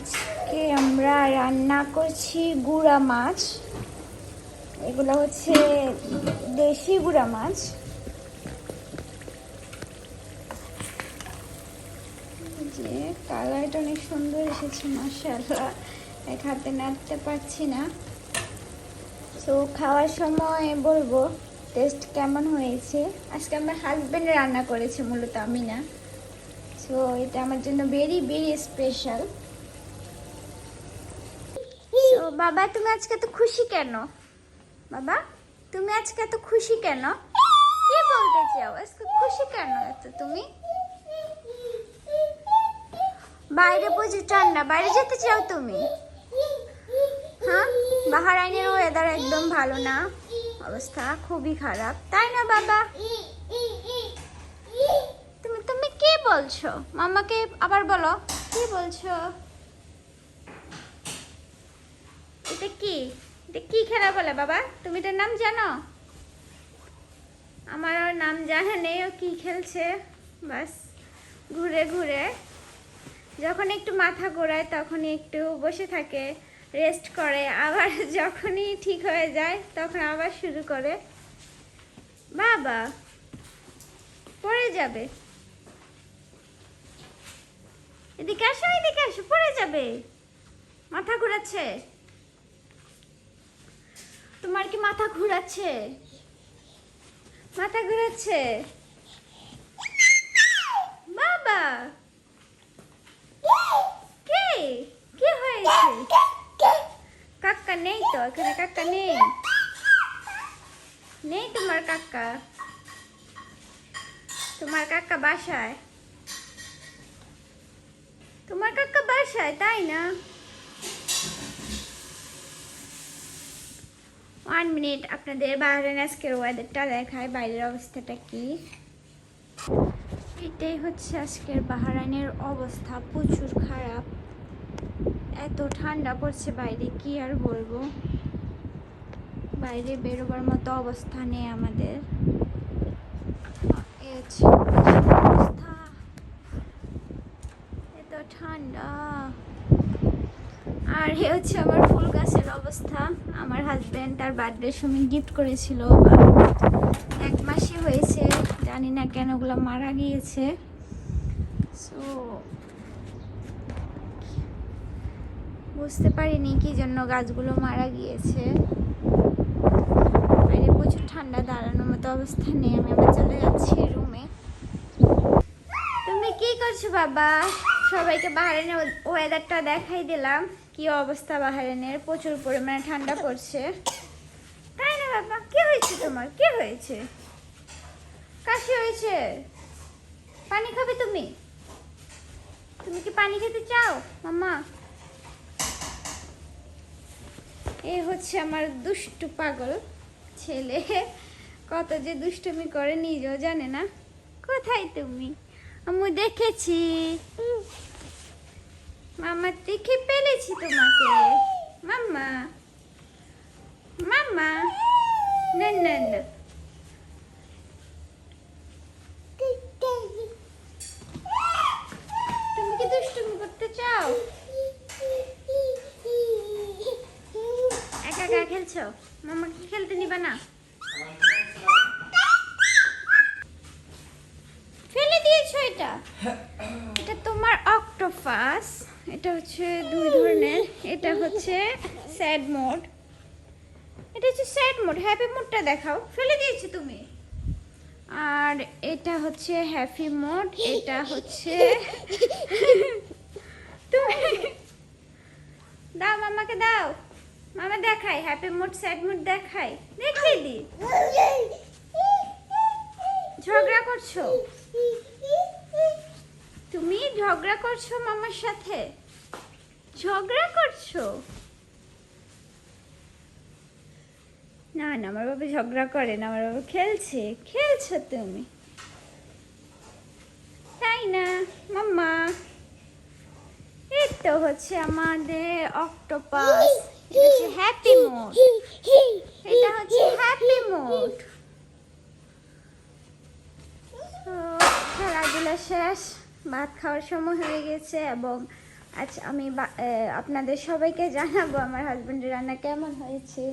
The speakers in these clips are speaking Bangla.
আজকে আমরা রান্না করছি গুড়া মাছ। এগুলো হচ্ছে দেশি গুড়া মাছ। যে কালারটা অনেক সুন্দর এসেছে মাসাল্লাহ এক হাতে নাড়তে পারছি না। তো খাওয়ার সময় বলব টেস্ট কেমন হয়েছে? আজকে আমার হাজব্যান্ড রান্না করেছে মূলত আমি না সো এটা আমার জন্য ভেরি ভেরি স্পেশাল তো বাবা, তুমি আজকে এত খুশি কেন? বাবা, তুমি আজকে এত খুশি কেন? কি বলতে চাও? আজকে খুশি কেন এত তুমি? বাইরে প্রচুর ঠান্ডা, বাইরে যেতে চাও তুমি? হ্যাঁ? বাহারাইনের ওয়েদার একদম ভালো না। অবস্থা খুবই খারাপ। তাই না, বাবা? তুমি তুমি কি বলছো? মামাকে আবার বলো। কি বলছো? এটা কি? খেলা বলে বাবা? তুমি এটার নাম জানো? আমার নাম জানা নেই ও কি খেলছে। বাস, ঘুরে ঘুরে। যখন একটু মাথা ঘোরায়, তখনই একটু বসে থাকে রেস্ট করে। আবার যখনই ঠিক হয়ে যায়, তখন আবার শুরু করে। বাবা, পড়ে যাবে। এদিকে আসো এদিকে আসো, পড়ে যাবে। মাথা ঘোরাচ্ছে। তোমার কি মাথা ঘোরাচ্ছে? মাথা ঘোরাচ্ছে? বাবা! কে? কি হয়েছে? কাকা নেই তো, এখানে কাকা নেই। নেই তোমার কাকা। তোমার কাকা বাসায়। তোমার কাকা বাসায়, তাই না? ওয়ান মিনিট আপনাদের বাইরের আজকের ওয়েদারটা দেখায় বাইরের অবস্থাটা কি? এটাই হচ্ছে আজকের বাহারাইনের অবস্থা, প্রচুর খারাপ। এত ঠান্ডা পড়ছে বাইরে, কি আর বলব? বাইরে বেরোবার মতো অবস্থা নেই আমাদের এই হচ্ছে অবস্থা এত ঠান্ডা আর এ হচ্ছে আমার ফুল গাছের অবস্থা। আমার হাজব্যান্ড তার বার্থডে সময় গিফট করেছিল। এক মাসই হয়েছে, জানি না কেন ওগুলো মারা গিয়েছে। সো বুঝতে পারিনি কি জন্য গাছগুলো মারা গিয়েছে। বাইরে প্রচুর ঠান্ডা, দাঁড়ানোর মতো অবস্থা নেই। আমি আবার চলে যাচ্ছি রুমে তুমি কি করছ বাবা? সবাইকে বাহারেনের ওয়েদারটা দেখাই দিলাম। কি অবস্থা বাহারেনের? প্রচুর পরিমাণে ঠান্ডা পড়ছে। তাই না বাবা? কি হয়েছে তোমার? কি হয়েছে? কাশি হয়েছে? পানি খাবে তুমি? তুমি কি পানি খেতে চাও, মাম্মা? এই হচ্ছে আমার দুষ্টু পাগল ছেলে। কত যে দুষ্টুমি করে নিজেও জানে না। কোথায় তুমি? আমি দেখেছি। মামা, দেখে পেলেছি তোমাকে। মাম্মা মাম্মা না না না। তুমি কি দুষ্টুমি করতে চাও? একা একা খেলছো? মামাকে খেলতে নিবা না ফেলে দিয়েছ এটা তোমার অক্টোপাস। এটা হচ্ছে দুই ধরনের। এটা হচ্ছে স্যাড মোড। এটা হচ্ছে স্যাড মোড। হ্যাপি মোডটা দেখাও। ফেলে দিয়েছ তুমি। আর এটা হচ্ছে হ্যাপি মোড। এটা হচ্ছে তুমি। দাও মামাকে দাও। মামা দেখাই হ্যাপি মুড, স্যাড মুড দেখাই দেখাই দি। ঝগড়া করছ? তুমি ঝগড়া করছ মামার সাথে? ঝগড়া করছ? না না, আমার বাবা ঝগড়া করে না, আমার বাবা খেলছে। খেলছো তুমি? তাই না, মাম্মা? এই তো হচ্ছে আমাদের অক্টোপাস হ্যাপি মোড এটা হচ্ছে হ্যাপি মোড খেলাধুলা শেষ। ভাত খাওয়ার সময় হয়ে গেছে এবং আচ্ছা আমি আপনাদের সবাইকে জানাব আমার হাজব্যান্ডের রান্না কেমন হয়েছে।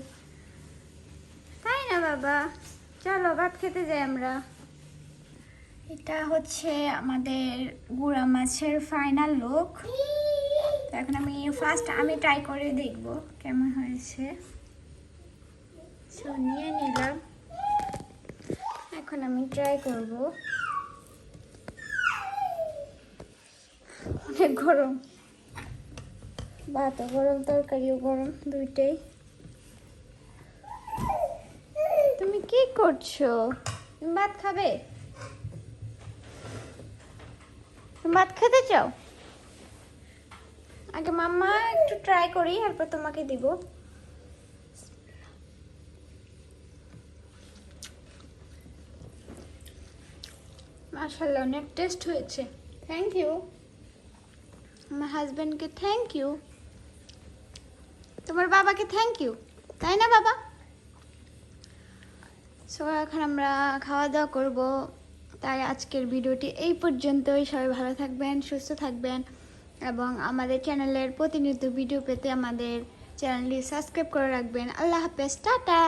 তাই না, বাবা? চলো, ভাত খেতে যাই আমরা। এটা হচ্ছে আমাদের গুড়া মাছের ফাইনাল লুক এখন আমি ফার্স্ট আমি ট্রাই করে দেখব কেমন হয়েছে। নিয়ে নিলাম। এখন আমি ট্রাই করব। অনেক গরম। ভাতও গরম তরকারিও গরম দুইটাই। তুমি কি করছ? তুমি ভাত খাবে? তুমি ভাত খেতে চাও? আগে মাম্মা একটু ট্রাই করি তারপর তোমাকে দিব। মাশাল্লাহ অনেক টেস্ট হয়েছে। থ্যাংক ইউ আমার হাজব্যান্ডকে থ্যাংক ইউ তোমার বাবাকে থ্যাংক ইউ তাই না বাবা? সো এখন আমরা খাওয়া দাওয়া করব। তাই আজকের ভিডিওটি এই পর্যন্তই। সবাই ভালো থাকবেন, সুস্থ থাকবেন এবং আমাদের চ্যানেলের প্রতিনিয়ত ভিডিও পেতে আমাদের চ্যানেলটি সাবস্ক্রাইব করে রাখবেন। আল্লাহ হাফেজ, টাটা!